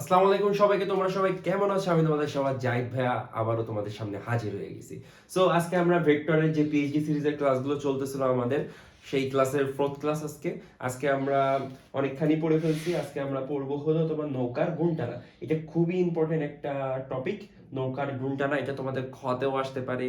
আসসালামু আলাইকুম সবাইকে, তোমরা সবাই কেমন আছো? আমি তোমাদের সবার জাহিদ ভাইয়া, আবারও তোমাদের সামনে হাজির হয়ে গেছি। সো আজকে আমরা ভেক্টরের যে পিএইচডি সিরিজের ক্লাসগুলো চলতেছিল আমাদের, সেই ক্লাসের ফোর্থ ক্লাস আজকে। আজকে আমরা অনেকখানি পড়ে ফেলছি। আজকে আমরা পড়ব হলো তোমার নৌকার গুণটানা। এটা খুবই ইম্পর্টেন্ট একটা টপিক নৌকার গুণটানা, এটা তোমাদের খতেও আসতে পারে,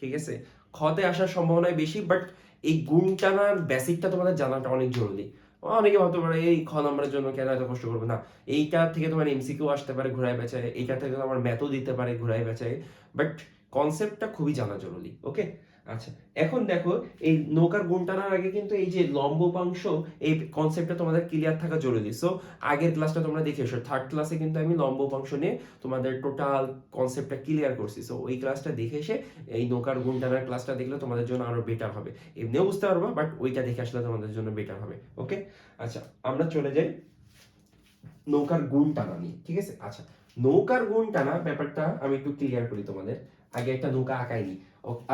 ঠিক আছে? খতে আসার সম্ভাবনা বেশি বাট এই গুণটানার বেসিকটা তোমাদের জানাটা অনেক জরুরি। অনেকে ভাবতে পারে, এই খ নম্বরের জন্য কেন এত কষ্ট করব? না, এইটা থেকে তোমার এমসিকিউ আসতে পারে ঘুরাই বেচায়, এইটা থেকে তোমার ম্যাথও দিতে পারে ঘুরাই বেচায় বাট কনসেপ্টটা খুবই জানা জরুরি ওকে আচ্ছা এখন দেখো, এই নৌকার গুণ টানার আগে কিন্তু এই যে লম্বপাংশ এই কনসেপ্টটা তোমাদের ক্লিয়ার থাকা জরুরি। সো আগের ক্লাসটা তোমরা দেখে এসো। থার্ড ক্লাসে কিন্তু আমি লম্বপাংশ নিয়ে তোমাদের টোটাল কনসেপ্টটা ক্লিয়ার করছি। সো ওই ক্লাসটা দেখে এসে এই নৌকার গুণ টানার ক্লাসটা দেখলে তোমাদের জন্য আরও বেটার হবে। এমনিও বুঝতে পারবা বাট ওইটা দেখে আসলে তোমাদের জন্য বেটার হবে। ওকে আচ্ছা আমরা চলে যাই নৌকার গুণ টানা নিয়ে। ঠিক আছে? আচ্ছা নৌকার গুণটা না ব্যাপারটা আমি একটু ক্লিয়ার করি তোমাদের। আগে একটা নৌকা আঁকাইনি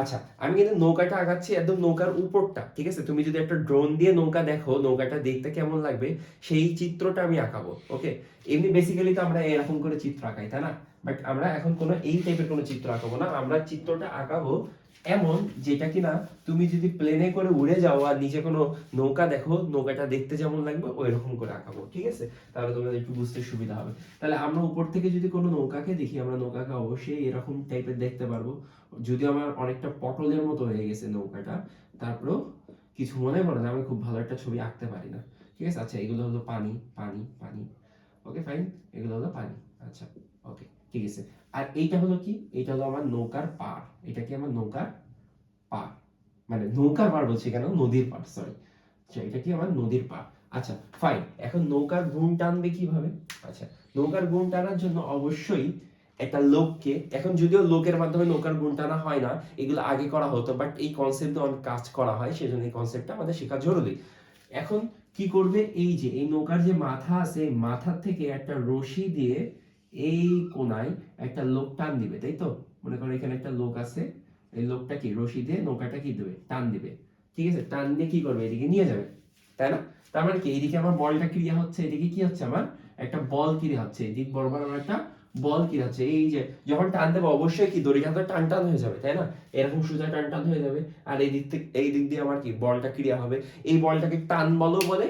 আচ্ছা আমি কিন্তু নৌকাটা আঁকাচ্ছি একদম নৌকার উপরটা, ঠিক আছে? তুমি যদি একটা ড্রোন দিয়ে নৌকা দেখো, নৌকাটা দেখতে কেমন লাগবে, সেই চিত্রটা আমি আঁকাবো ওকে এমনি বেসিক্যালি তো আমরা এরকম করে চিত্র আঁকাই, তাই না? বাট আমরা এখন কোনো এই টাইপের কোনো চিত্র আঁকাবো না, আমরা চিত্রটা আঁকাবো এমন যেটা কিনা তুমি যদি প্লেনে করে উড়ে যাও আর নিচে কোনো নৌকা দেখো, নৌকাটা দেখতে যেমন লাগবে ওই রকম করে আঁকাবো, ঠিক আছে? তাহলে তোমাদের একটু বুঝতে সুবিধা হবে। তাহলে আমরা উপর থেকে যদি কোনো নৌকাকে দেখি, আমরা নৌকাকে অবশ্যই এরকম টাইপের দেখতে পারব। যদিও আমার অনেকটা পটলের মতো হয়ে গেছে নৌকাটা, তারপরেও কিছু মনে করে না, আমি খুব ভালো একটা ছবি আঁকতে পারি না। ঠিক আছে? আচ্ছা এগুলো হলো পানি পানি পানি। ওকে ফাইন এগুলো হলো পানি। আচ্ছা ওকে ঠিক আছে। আর এইটা হলো কি? এইটা হলো আমার নৌকার পার এটা কি আমার নৌকার পার মানে নৌকার পার বলছি কেন? নদীর পার সরি আচ্ছা এটা কি আমার নদীর পার আচ্ছা ফাইন এখন নৌকার গুণ টানবে কীভাবে? আচ্ছা নৌকার গুণ টানার জন্য অবশ্যই একটা লোককে, এখন যদিও লোকের মাধ্যমে নৌকার গুণ টানা হয় না, এগুলো আগে করা হতো বাট এই কনসেপ্টে অনেক কাজ করা হয়, সেজন্য এই কনসেপ্টটা আমাদের শেখা জরুরি। এখন কি করবে? এই যে, এই নৌকার যে মাথা আছে মাথার থেকে একটা রশি দিয়ে এই কোনায় একটা লোক টান দিবে, তাই তো? মনে করো এখানে একটা লোক আছে, এই লোকটা কি রশি দিয়ে নৌকাটা কি দেবে? টান দিবে। ঠিক আছে? টান দিয়ে কি করবে? এদিকে নিয়ে যাবে, তাই না? তার মানে কি? এইদিকে আমার বলটা ক্রিয়া হচ্ছে, এদিকে কি হচ্ছে আমার? একটা বল ক্রিয়া হচ্ছে। এদিক বরাবর আমার একটা বল ক্রিয়া হচ্ছে। এই যে যখন টান দেবো, অবশ্যই কি দড়িটা তো টান টান হয়ে যাবে, তাই না? এরকম সোজা টান টান হয়ে যাবে। আর এই দিক থেকে, এই দিক দিয়ে আমার কি? বলটা ক্রিয়া হবে। এই বলটাকে টান বলও বলে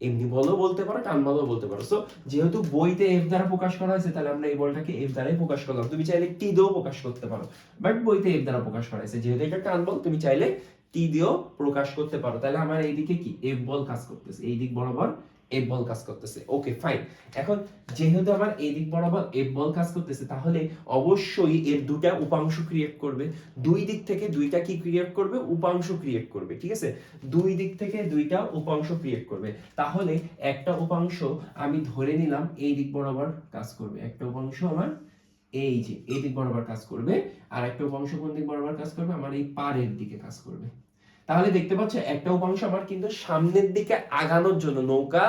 এমনি বলও বলতে পারো, টান বলও বলতে পারো। সো যেহেতু বইতে এফ দ্বারা প্রকাশ করা হয়েছে, তাহলে আমরা এই বলটাকে এফ দ্বারাই প্রকাশ করলাম। তুমি চাইলে টি দিয়েও প্রকাশ করতে পারো। বাট বইতে এফ দ্বারা প্রকাশ করা হয়েছে। যেহেতু এটা টান বল, তুমি চাইলে টি দিয়েও প্রকাশ করতে পারো। তাহলে আমার এইদিকে কি? এফ বল কাজ করতেছে। এই দিক বরাবর এফ বল কাজ করতেছে। ওকে ফাইন এখন যেহেতু আমার এই দিক বরাবর এফ বল কাজ করতেছে, তাহলে অবশ্যই এর দুটা উপাংশ ক্রিয়েট করবে। দুই দিক থেকে দুইটা কি ক্রিয়েট করবে? উপাংশ ক্রিয়েট করবে, ঠিক আছে? দুই দিক থেকে দুইটা উপাংশ ক্রিয়েট করবে। তাহলে একটা উপাংশ আমি ধরে নিলাম, এই দিক বরাবর কাজ করবে। একটা উপাংশ আমার এই যে, এই দিক বরাবর কাজ করবে। আর একটা উপাংশ কোন দিক বরাবর কাজ করবে? আমার এই পারের দিকে কাজ করবে। তাহলে দেখতে পাচ্ছ, একটা উপাংশ আমার কিন্তু সামনের দিকে আগানোর জন্য, নৌকা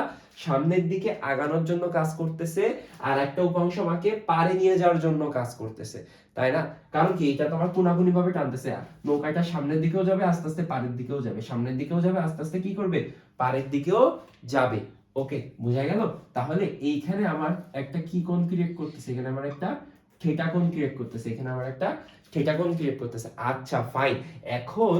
সামনের দিকে আগানোর জন্য কাজ করতেছে, আর একটা উপাংশ আমাকে পারে নিয়ে যাওয়ার জন্য কাজ করতেছে, তাই না? কারণ কি, এটা তো আমার কোনাকুনি ভাবে টানতেছে নৌকাটা সামনের দিকেও যাবে, আস্তে আস্তে পাড়ের দিকেও যাবে, সামনের দিকেও যাবে, আস্তে আস্তে কি করবে? পাড়ের দিকেও যাবে ওকে বোঝা গেল? তাহলে এইখানে আমার একটা কি কোণ ক্রিয়েট করতেছে? এখানে আমার একটা থিটা কোণ ক্রিয়েট করতেছে, এখানে আমার একটা থিটা কোণ ক্রিয়েট করতেছে। আচ্ছা ফাইন এখন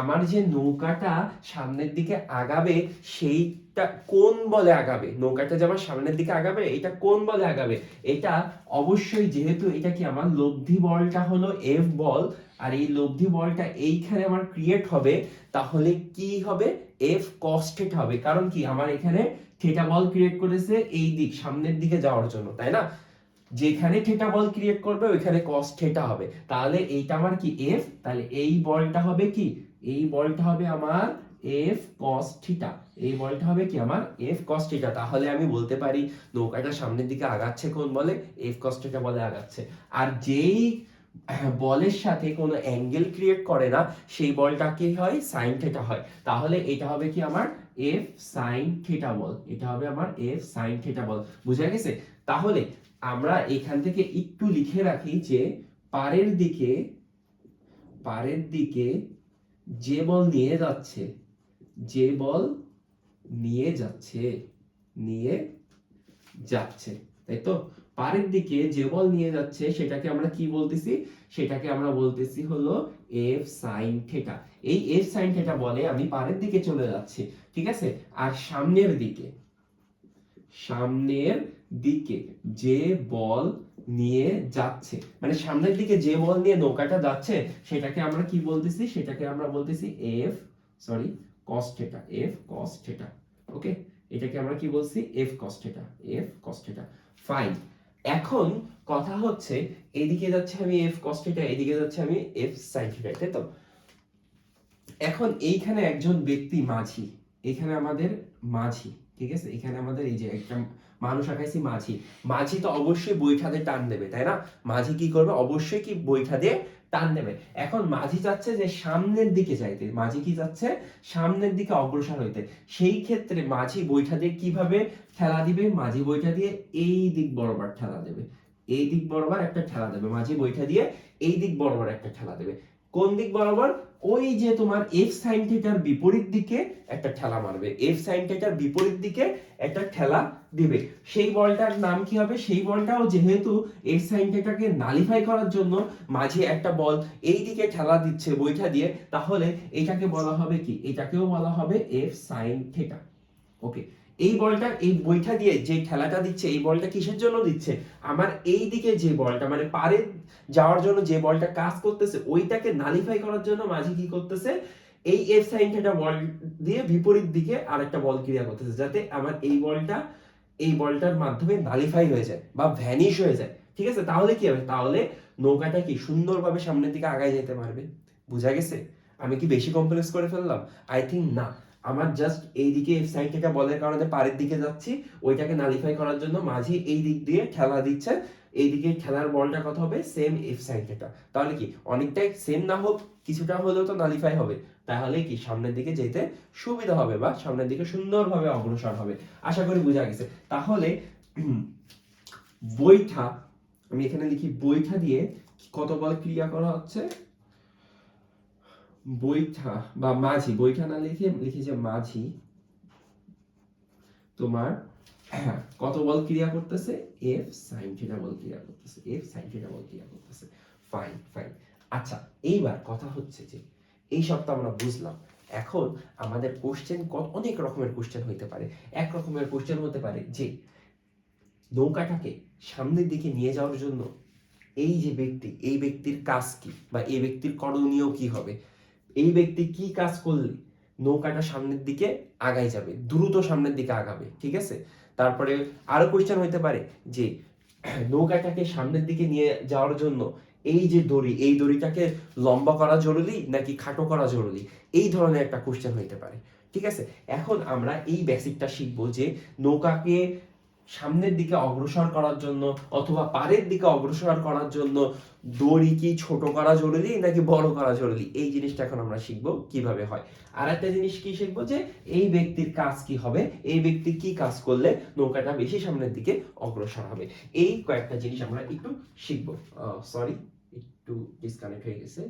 আমার যে নৌকাটা সামনের দিকে আগাবে, সেইটা কোন বলে আগাবে? নৌকাটা যে আমার সামনের দিকে আগাবে, এটা কোন বলে আগাবে? এটা অবশ্যই যেহেতু এটা কি আমার লব্ধি বলটা হলো এফ বল, আর এই লব্ধি বলটা এইখানে আমার ক্রিয়েট হবে, তাহলে কি হবে? এফ কস্টেট হবে। কারণ কি? আমার এখানে থিটা বল ক্রিয়েট করেছে এই দিক, সামনের দিকে যাওয়ার জন্য, তাই না? যেখানে থিটা বল ক্রিয়েট করবে, ওইখানে কস থিটা হবে। তাহলে এইটা আমার কি এফ তাহলে এই বলটা হবে কি? এই বলটা হবে আমার এফ কস থিটা এই বলটা হবে কি? আমার এফ কস থিটা তাহলে আমি বলতে পারি, নৌকাটা সামনের দিকে আগাচ্ছে কোন বলে? এফ কস থিটা বলে আগাচ্ছে। আর যেই বলের সাথে কোনো অ্যাঙ্গেল ক্রিয়েট করে না, সেই বলটা কি হয়? সাইন থিটা হয়। তাহলে এটা হবে কি আমার এফ সাইন থিটা বল এটা হবে আমার এফ সাইন থিটা বল বুঝা গেছে? তাহলে আমরা এখান থেকে একটু লিখে রাখি যে পারের দিকে পারের দিকে যে বল নিয়ে যাচ্ছে, যে বল নিয়ে যাচ্ছে নিয়ে যাচ্ছে, তাই তো? পারের দিকে যে বল নিয়ে যাচ্ছে, সেটাকে আমরা কি বলতেছি? সেটাকে আমরা বলতেছি হলো এফ সাইন থেটা এই এফ সাইন থেটা বলে আমি পারের দিকে চলে যাচ্ছি। ঠিক আছে? আর সামনের দিকে সামনের দিকে যে বল নিয়ে যাচ্ছে মানে সামনের দিকে যে বল নিয়ে নৌকাটা যাচ্ছে, সেটাকে আমরা কি বলতেছি? সেটাকে আমরা বলতেছি F sorry cos theta F cos theta okay এটাকে আমরা কি বলছি? F cos theta F cos theta fine এখন কথা হচ্ছে, এদিকে যাচ্ছে আমি এফ কস থেটা এদিকে যাচ্ছে আমি এফ সাইন থেটা তাই তো? এখন এইখানে একজন ব্যক্তি মাঝি এখানে আমাদের মাঝি, ঠিক আছে? এখানে আমাদের এই যে একটা মানুষ আঁকাইছি মাঝি। মাঝি তো অবশ্যই বৈঠা দিয়ে টান দেবে, তাই না? মাঝি কি করবে? অবশ্যই কি বৈঠা দিয়ে টান দেবে। এখন মাঝি চাচ্ছে যে সামনের দিকে যাইতে। মাঝি কি চাচ্ছে? সামনের দিকে অগ্রসর হইতে। সেই ক্ষেত্রে মাঝি বৈঠা দিয়ে কীভাবে ঠেলা দিবে? মাঝি বৈঠা দিয়ে এই দিক বরাবর ঠেলা দেবে। এই দিক বরাবর একটা ঠেলা দেবে। মাঝি বৈঠা দিয়ে এই দিক বরাবর একটা ঠেলা দেবে। কোন দিক বরাবর? ওই যে তোমার এফ সাইন থিটার বিপরীত দিকে একটা ঠেলা মারবে। এফ সাইন থিটার বিপরীত দিকে একটা ঠেলা দিবে। সেই বলটার নাম কি হবে? সেই বলটাও যেহেতু এফ সাইন থিটাকে নালিফাই করার জন্য মাঝে একটা বল এই দিকে ঠেলা দিচ্ছে বৈঠা দিয়ে, তাহলে এটাকে বলা হবে কি? এটাকেও বলা হবে এফ সাইন থিটা ওকে এই বলটা, এই বৈঠা দিয়ে যে খেলাটা দিচ্ছে, এই বলটা কিসের জন্য দিচ্ছে? আমার এই দিকে যে বলটা মানে পারে যাওয়ার জন্য যে বলটা কাজ করতেছে, ওইটাকে নালিফাই করার জন্য মাঝি কি করতেছে? এই এফ সাইন থিটা বল দিয়ে বিপরীত দিকে আরেকটা বল ক্রিয়া করতেছে, যাতে আমার এই বলটা, এই বলটার মাধ্যমে নালিফাই হয়ে যায় বা ভ্যানিশ হয়ে যায়। ঠিক আছে? তাহলে কি হবে? তাহলে নৌকাটা কি সুন্দরভাবে সামনের দিকে আগায় যেতে পারবে? বুঝা গেছে? আমি কি বেশি কমপ্লেক্স করে ফেললাম? আই থিঙ্ক না। আমার জাস্ট এই দিকে এফ সাইড থেকে বলের কারণে পাড়ের দিকে যাচ্ছি, ওইটাকে নালিফাই করার জন্য মাঝি এই দিক দিয়ে খেলা দিচ্ছে। এইদিকে খেলার বলটা কত হবে? সেম এফ সাইড থেকে তাহলে কি, অনেকটাই সেম না হোক, কিছুটা হলেও তো নালিফাই হবে। তাহলে কি, সামনের দিকে যেতে সুবিধা হবে বা সামনের দিকে সুন্দরভাবে অগ্রসর হবে। আশা করি বোঝা গেছে। তাহলে বৈঠা, আমি এখানে লিখি বৈঠা দিয়ে কত বল ক্রিয়া করা হচ্ছে? বৈঠা বা মাঝি বৈঠা না লিখে, লিখি যে মাঝি, তোমার কত বল ক্রিয়া করতেছে? এফ সাইন থিটা বল ক্রিয়া করতেছে এফ সাইন থিটা বল ক্রিয়া করতেছে। ফাইন ফাইন আচ্ছা এইবার কথা হচ্ছে যে, এই সপ্তাহ আমরা বুঝলাম। এখন আমাদের কোশ্চেন অনেক রকমের কোশ্চেন হইতে পারে। এক রকমের কোশ্চেন হতে পারে যে, নৌকাটাকে সামনের দিকে নিয়ে যাওয়ার জন্য এই যে ব্যক্তি, এই ব্যক্তির কাজ কি? বা এই ব্যক্তির করণীয় কি হবে? এই ব্যক্তি কি কাজ করলে নৌকাটা সামনের দিকে আগাই যাবে, দ্রুত সামনের দিকে আগাবে, ঠিক আছে? তারপরে আরও কোয়েশ্চেন হইতে পারে যে, নৌকাটাকে সামনের দিকে নিয়ে যাওয়ার জন্য এই যে দড়ি, এই দড়িটাকে লম্বা করা জরুরি নাকি খাটো করা জরুরি? এই ধরনের একটা কোশ্চেন হইতে পারে, ঠিক আছে? এখন আমরা এই বেসিকটা শিখব যে, নৌকাকে সামনের দিকে অগ্রসর করার জন্য অথবা পাড়ের দিকে অগ্রসর করার জন্য দড়ি কি ছোট করা জরুরি নাকি বড় করা জরুরি? এই জিনিসটা এখন আমরা শিখব কীভাবে হয়। আর একটা জিনিস কি শিখব যে এই ব্যক্তির কাজ কি হবে? এই ব্যক্তি কি কাজ করলে নৌকাটা বেশি সামনের দিকে অগ্রসর হবে? এই কয়েকটা জিনিস আমরা একটু শিখব। সরি একটু ডিসকানেক্ট হয়ে গেছে।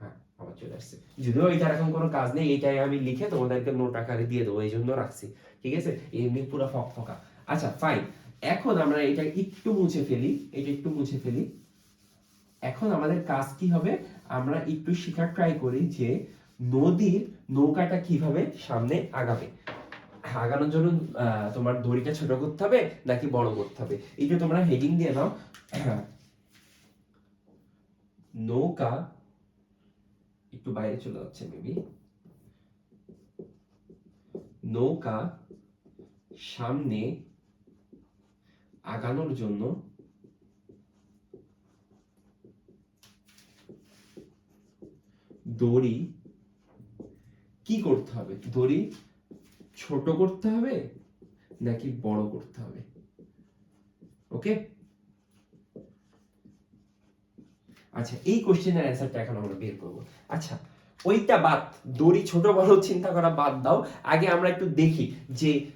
হ্যাঁ চলে আসছে। যদিও এটা এরকম কোনো কাজ নেই, এটাই আমি লিখে তোমাদেরকে নোট আকারে দিয়ে দেবো এই জন্য রাখছি। ঠিক আছে? এমনি পুরো ফক ফকা আচ্ছা ফাইন এখন আমরা এটা একটু মুছে ফেলি, এটা একটু মুছে ফেলি। এখন আমাদের কাজ কি হবে? আমরা একটু শেখার ট্রাই করি যে নদীর নৌকাটা কীভাবে সামনে আগাবে। আগানোর জন্য তোমার দড়িটা ছোট করতে হবে নাকি বড় করতে হবে? এটা তোমরা হেডিং দিয়ে নাও। নৌকা একটু বাইরে চলে যাচ্ছে মেবি নৌকা সামনে আগানোর জন্য দড়ি কি করতে হবে? দড়ি ছোট করতে হবে নাকি বড় করতে হবে? ওকে আচ্ছা এই কোশ্চেনের অ্যান্সারটা এখন আমরা বের করব। আচ্ছা ওইটা বাদ, দড়ি ছোট বড় চিন্তা করা বাদ দাও। আগে আমরা একটু দেখি যে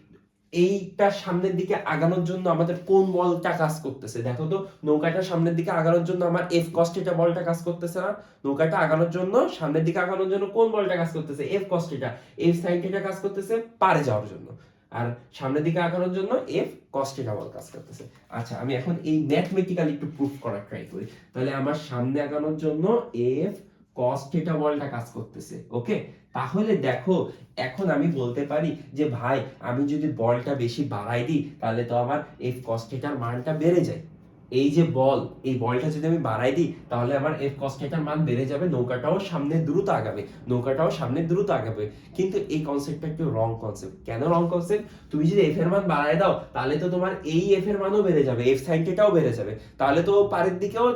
এইটা সামনের দিকে আগানোর জন্য আমাদের কোন বলটা কাজ করতেছে? দেখো তো, নৌকাটা সামনের দিকে আগানোর জন্য আমার এফ কস্টিটা বলটা কাজ করতেছে না। নৌকাটা আগানোর জন্য, সামনের দিকে আগানোর জন্য কোন বলটা কাজ করতেছে? এফ কস্টিটা এফ সাইনটা কাজ করতেছে পারে যাওয়ার জন্য। আর সামনের দিকে আগানোর জন্য এফ কস বল কাজ করতেছে। আচ্ছা আমি এখন এই ম্যাথমেটিক্যালি একটু প্রুফ করার ট্রাই করি। তাহলে আমার সামনে আগানোর জন্য এফ কস থিটা বলটা কাজ করতেছে ওকে তাহলে দেখো, এখন আমি বলতে পারি যে ভাই, আমি যদি বলটা বেশি বাড়াই দিই, তাহলে তো আমার এফ কস থিটার মানটা বেড়ে যায়। এই যে বল, এই বলটা যদি আমি বাড়াই দিই, তাহলে আমার এফ কস থিটার মান বেড়ে যাবে, নৌকাটাও সামনে দ্রুত আগাবে, নৌকাটাও সামনে দ্রুত আগাবে। কিন্তু এই কনসেপ্টটা একটু রং কনসেপ্ট কেন রং কনসেপ্ট তুমি যদি এফ এর মান বাড়ায় দাও, তাহলে তো তোমার এই এফ এর মানও বেড়ে যাবে এফ সাইন থিটাও বেড়ে যাবে। তাহলে তো পারের দিকেও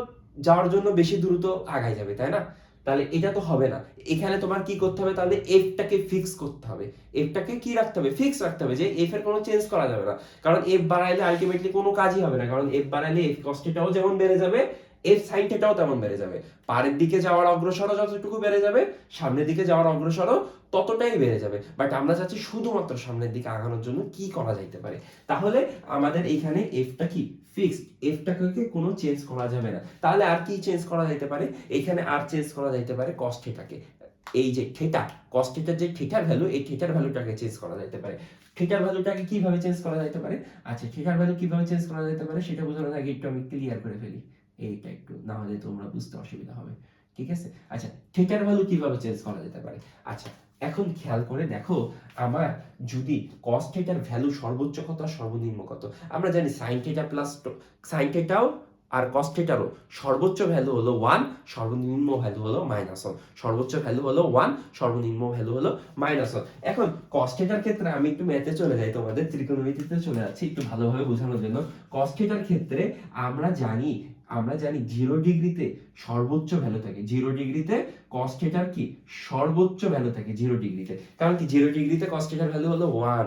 যাওয়ার জন্য বেশি দ্রুত আগায় যাবে, তাই না? তাহলে এটা তো হবে না। এখানে তোমার কি করতে হবে? তাহলে এফটাকে ফিক্স করতে হবে। এফটাকে কি রাখতে হবে? ফিক্স রাখতে হবে যে এফ এর কোনো চেঞ্জ করা যাবে না। কারণ এফ বাড়াইলে আলটিমেটলি কোনো কাজই হবে না। কারণ এফ বাড়াইলে এফ কস্টটাও যেমন বেড়ে যাবে এফ সাইনটাও তেমন বেড়ে যাবে। পারের দিকে যাওয়ার অগ্রসরও যতটুকু বেড়ে যাবে, সামনের দিকে যাওয়ার অগ্রসরও ততটাই বেড়ে যাবে। বাট আমরা চাচ্ছি শুধুমাত্র সামনের দিকে আগানোর জন্য কি করা যাইতে পারে? তাহলে আমাদের এইখানে এফটা কি? ফিক্সড এফটাকে কোনো চেঞ্জ করা যাবে না। তাহলে আর কি চেঞ্জ করা যাইতে পারে? এখানে আর চেঞ্জ করা যাইতে পারে কস্ট এই যে থিটা থিটার যে থিটার ভ্যালু এই থিটার ভ্যালুটাকে চেঞ্জ করা যাইতে পারে। থিটার ভ্যালুটাকে কীভাবে চেঞ্জ করা যাইতে পারে? আচ্ছা থিটার ভ্যালু কীভাবে চেঞ্জ করা যেতে পারে সেটা বোঝানোর আগে একটু আমি ক্লিয়ার করে ফেলি। এইটা একটু, না হলে তোমরা বুঝতে অসুবিধা হবে, ঠিক আছে? আচ্ছা থিটার ভ্যালু কীভাবে চেঞ্জ করা যেতে পারে? আচ্ছা এখন খেয়াল করে দেখো, আমার যদি কস থিটার ভ্যালু সর্বোচ্চ কত আর সর্বনিম্ন কত? আমরা জানি সাইন থিটা প্লাস সাইন থিটাও আর কস থিটারও সর্বোচ্চ ভ্যালু হলো ওয়ান সর্বনিম্ন ভ্যালু হলো মাইনাস ওয়ান সর্বোচ্চ ভ্যালু হলো ওয়ান সর্বনিম্ন ভ্যালু হলো মাইনাস ওয়ান এখন কস থিটার ক্ষেত্রে আমি একটু ম্যাথে চলে যাই, তোমাদের ত্রিকোণমিতিতে চলে যাচ্ছি, একটু ভালোভাবে বোঝানোর জন্য। কস থিটার ক্ষেত্রে আমরা জানি আমরা জানি জিরো ডিগ্রিতে সর্বোচ্চ ভ্যালু থাকে। জিরো ডিগ্রিতে কস কি? সর্বোচ্চ ভ্যালু থাকে জিরো ডিগ্রিতে কারণ কি? জিরো ডিগ্রিতে কস ভ্যালু হলো ওয়ান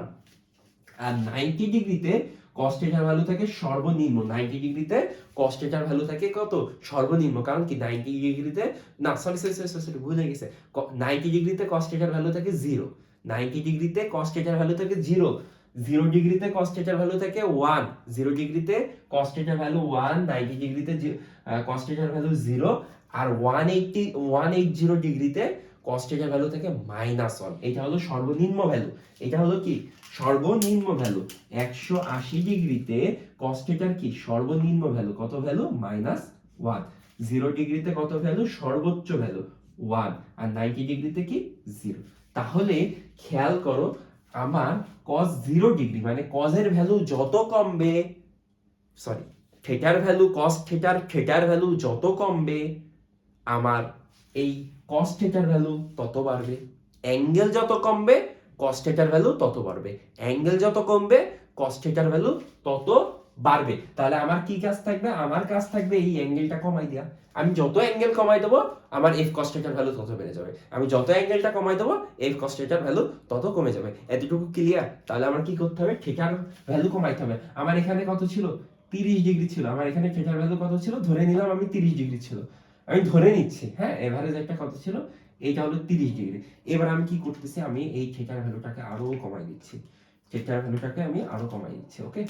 আর নাইনটি ডিগ্রিতে কস থিটার ভ্যালু থাকে সর্বনিম্ন। নাইনটি ডিগ্রিতে কস থিটার ভ্যালু থাকে কত? সর্বনিম্ন। কারণ কি? নাইনটি ডিগ্রিতে না সরি সরি সরি সরি ভুলে গেছে। নাইনটি ডিগ্রিতে কস থিটার ভ্যালু থাকে জিরো নাইনটি ডিগ্রিতে কস থিটার ভ্যালু থাকে জিরো জিরো ডিগ্রিতে কস থিটার ভ্যালু থাকে ওয়ান জিরো ডিগ্রিতে কস থিটার ভ্যালু ওয়ান নাইনটি ডিগ্রিতে কস থিটার ভ্যালু জিরো আর one eighty one eight zero ডিগ্রিতে কস থিটার ভ্যালু থাকে মাইনাস এটা হলো সর্বনিম্ন ভ্যালু এটা হলো কি? সর্বনিম্ন ভ্যালু একশো আশি ডিগ্রিতে কস থিটার কি? সর্বনিম্ন ভ্যালু কত ভ্যালু মাইনাস ওয়ান জিরো ডিগ্রিতে কত ভ্যালু সর্বোচ্চ ভ্যালু ওয়ান আর নাইনটি ডিগ্রিতে কি? জিরো তাহলে খেয়াল করো আমার কস জিরো ডিগ্রি মানে কজের ভ্যালু যত কমবে সরি থিটার ভ্যালু কস থিটার থিটার ভ্যালু যত কমবে, আমার এই কস থিটার ভ্যালু তত বাড়বে। অ্যাঙ্গেল যত কমবে কস থিটার ভ্যালু তত বাড়বে। অ্যাঙ্গেল যত কমবে কস থিটার ভ্যালু তত বাড়বে। তাহলে আমার কি কাজ থাকবে? আমার কাজ থাকবে এই অ্যাঙ্গেলটা কমাই দেওয়া আমি যত অ্যাঙ্গেল কমাই দেবো, আমার এফ কস থিটার ভ্যালু তত বেড়ে যাবে। আমি যত অ্যাঙ্গেলটা কমাই দেবো এফ কস থিটার ভ্যালু তত কমে যাবে। এতটুকু ক্লিয়ার তাহলে আমার কি করতে হবে? থিটার ভ্যালু কমাইতে হবে। আমার এখানে কত ছিল? তিরিশ ডিগ্রি ছিল। আমার এখানে থিটার ভ্যালু কত ছিল? ধরে নিলাম আমি তিরিশ ডিগ্রি ছিল। আমি ধরে নিচ্ছি হ্যাঁ? এভারেজ একটা কত ছিল? এইটা হলো তিরিশ ডিগ্রি এবার আমি কি করতেছি? আমি এই থিটার ভ্যালুটাকে আরও কমাই দিচ্ছি। থিটার ভ্যালুটাকে আমি আরও কমাই দিচ্ছি ওকে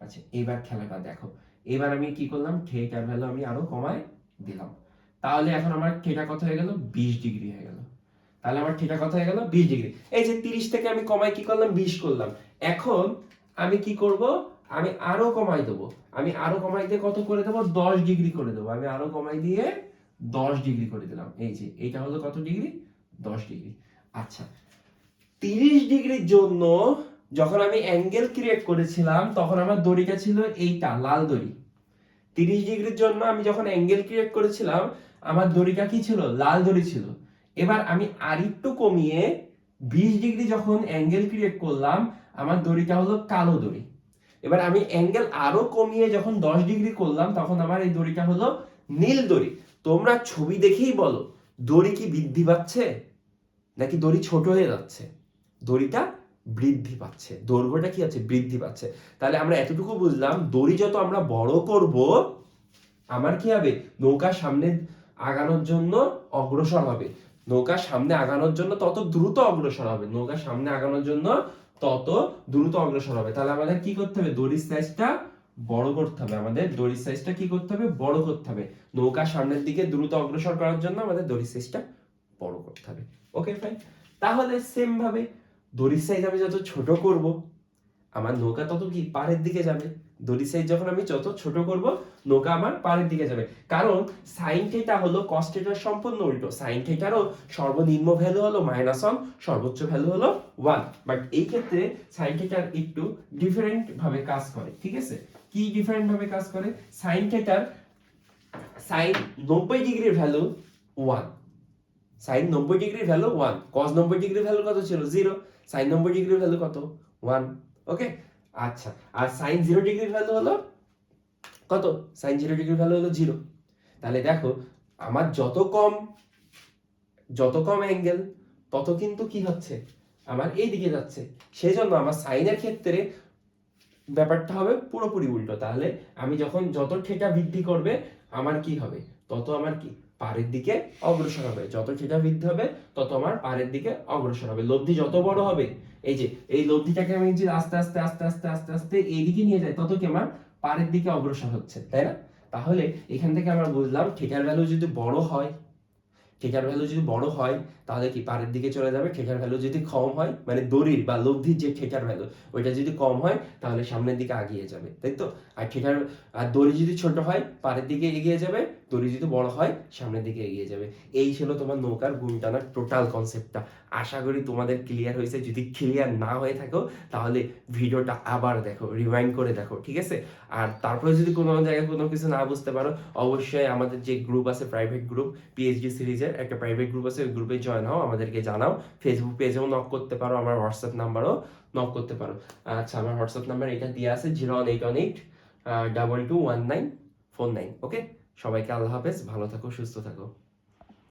আচ্ছা এবার খেলাটা দেখো। এবার আমি কি করলাম? থিটার ভ্যালু আমি আরও কমাই দিলাম। তাহলে এখন আমার থিটা কত হয়ে গেল? বিশ ডিগ্রি হয়ে গেল। তাহলে আমার থিটা কত হয়ে গেল? বিশ ডিগ্রি। এই যে তিরিশ থেকে আমি কমাই কি করলাম? বিশ করলাম। এখন আমি কি করব? আমি আরও কমাই দেবো। আমি আরও কমাই দিয়ে কত করে দেবো? দশ ডিগ্রি করে দেবো। আমি আরও কমাই দিয়ে দশ ডিগ্রি করে দিলাম। এই যে এটা হলো কত ডিগ্রি? দশ ডিগ্রি। আচ্ছা তিরিশ ডিগ্রির জন্য যখন আমি অ্যাঙ্গেল ক্রিয়েট করেছিলাম, তখন আমার দড়িটা ছিল এইটা, লাল দড়ি। তিরিশ ডিগ্রির জন্য আমি যখন অ্যাঙ্গেল ক্রিয়েট করেছিলাম, আমার দড়িটা কি ছিল? লাল দড়ি ছিল। এবার আমি আরেকটু কমিয়ে বিশ ডিগ্রি যখন অ্যাঙ্গেল ক্রিয়েট করলাম, আমার দড়িটা হলো কালো দড়ি। এবার আমি অ্যাঙ্গেল আরও কমিয়ে যখন দশ ডিগ্রি করলাম, তখন আমার এই দড়িটা হলো নীল দড়ি। তোমরা ছবি দেখেই বলো, দড়ি কি বৃদ্ধি পাচ্ছে? নাকি দড়ি ছোট হয়ে যাচ্ছে? দড়িটা বৃদ্ধি পাচ্ছে। দৈর্ঘ্যটা কি আছে বৃদ্ধি পাচ্ছে। তাহলে আমরা এতটুকু বুঝলাম, দড়ি যত আমরা বড় করব, আমার কি হবে? নৌকা সামনে আগানোর জন্য অগ্রসর হবে। নৌকা সামনে আগানোর জন্য তত দ্রুত অগ্রসর হবে। নৌকা সামনে আগানোর জন্য তত দ্রুত অগ্রসর হবে। তাহলে আমাদের কি করতে হবে? দড়ির সাইজটা বড় করতে হবে। আমাদের দড়ির সাইজটা কি করতে হবে? বড় করতে হবে। নৌকা সামনের দিকে দ্রুত অগ্রসর করার জন্য আমাদের দড়ির সাইজটা বড় করতে হবে। ওকে ফাইন তাহলে সেম ভাবে দড়ির সাইজ আমি যত ছোট করব, আমার নৌকা তত কি পাড়ের দিকে যাবে? দড়ি সাইজ যখন আমি যত ছোট করব, নৌকা আমার পাড়ের দিকে যাবে। কারণ সাইন থিটা হলো কস থিটার সম্পূর্ণ উল্টো। সাইন থিটারও সর্বনিম্ন ভ্যালু হলো মাইনাস ওয়ান সর্বোচ্চ ভ্যালু হলো ওয়ান বাট এই ক্ষেত্রে সাইন থিটার একটু ডিফারেন্ট ভাবে কাজ করে, ঠিক আছে? কি ডিফারেন্ট ভাবে কাজ করে? সাইন থিটার সাইন নব্বই ডিগ্রির ভ্যালু ওয়ান সাইন নব্বই ডিগ্রির ভ্যালু ওয়ান কস নব্বই ডিগ্রির ভ্যালু কত ছিল? জিরো সাইন নব্বই ডিগ্রির ভ্যালু কত? ওয়ান। ওকে? আচ্ছা। আর সাইন জিরো ডিগ্রির ভ্যালু হলো? কত? সাইন জিরো ডিগ্রির ভ্যালু হলো জিরো। তাহলে দেখো, আমার যত কম যত কম অ্যাঙ্গেল তত কিন্তু কি হচ্ছে? আমার এই দিকে যাচ্ছে। সেই জন্য আমার সাইনের ক্ষেত্রে ব্যাপারটা হবে পুরোপুরি উল্টো। তাহলে আমি যখন যত ঠেটা বৃদ্ধি করবে, আমার কি হবে? তত আমার কি? পাড়ের দিকে অগ্রসর হবে। যত ঠেটা বৃদ্ধি হবে, তত আমার পাড়ের দিকে অগ্রসর হবে। লব্ধি যত বড় হবে, এই যে, এই লব্ধিটাকে আমি যে আস্তে আস্তে আস্তে আস্তে আস্তে আস্তে এইদিকে নিয়ে যাই, তত কি আমার পাড়ের দিকে অগ্রসর হচ্ছে, তাই না? তাহলে এখান থেকে আমরা বুঝলাম থিটার ভ্যালু যদি বড় হয় থিটার ভ্যালু যদি বড় হয় তাহলে কি পাড়ের দিকে চলে যাবে? ঠেকার ভ্যালু যদি কম হয় মানে দড়ির বা লব্ধির যে ঠেকার ভ্যালু ওইটা যদি কম হয়, তাহলে সামনের দিকে আগিয়ে যাবে, তাই তো? আর ঠেকার আর দড়ি যদি ছোট হয়, পাড়ের দিকে এগিয়ে যাবে, দড়ি যদি বড় হয়, সামনের দিকে এগিয়ে যাবে। এই ছিল তোমার নৌকার গুণ টানার টোটাল কনসেপ্টটা আশা করি তোমাদের ক্লিয়ার হয়েছে। যদি ক্লিয়ার না হয়ে থাকো, তাহলে ভিডিওটা আবার দেখো রিমাইন্ড করে দেখো, ঠিক আছে? আর তারপরে যদি কোনো জায়গায় কোনো কিছু না বুঝতে পারো, অবশ্যই আমাদের যে গ্রুপ আছে প্রাইভেট গ্রুপ পিএইচডি সিরিজের একটা প্রাইভেট গ্রুপ আছে, ওই গ্রুপে জয়েন হও আমাদেরকে জানাও। ফেসবুক পেজেও নক করতে পারো, আমার হোয়াটসঅ্যাপ নাম্বারও নক করতে পারো। আচ্ছা আমার হোয়াটসঅ্যাপ নাম্বার এটা দিয়ে আছে zero one eight one eight double two one nine four nine okay সবাইকে আল্লাহ হাফেজ, ভালো থাকো, সুস্থ থাকো।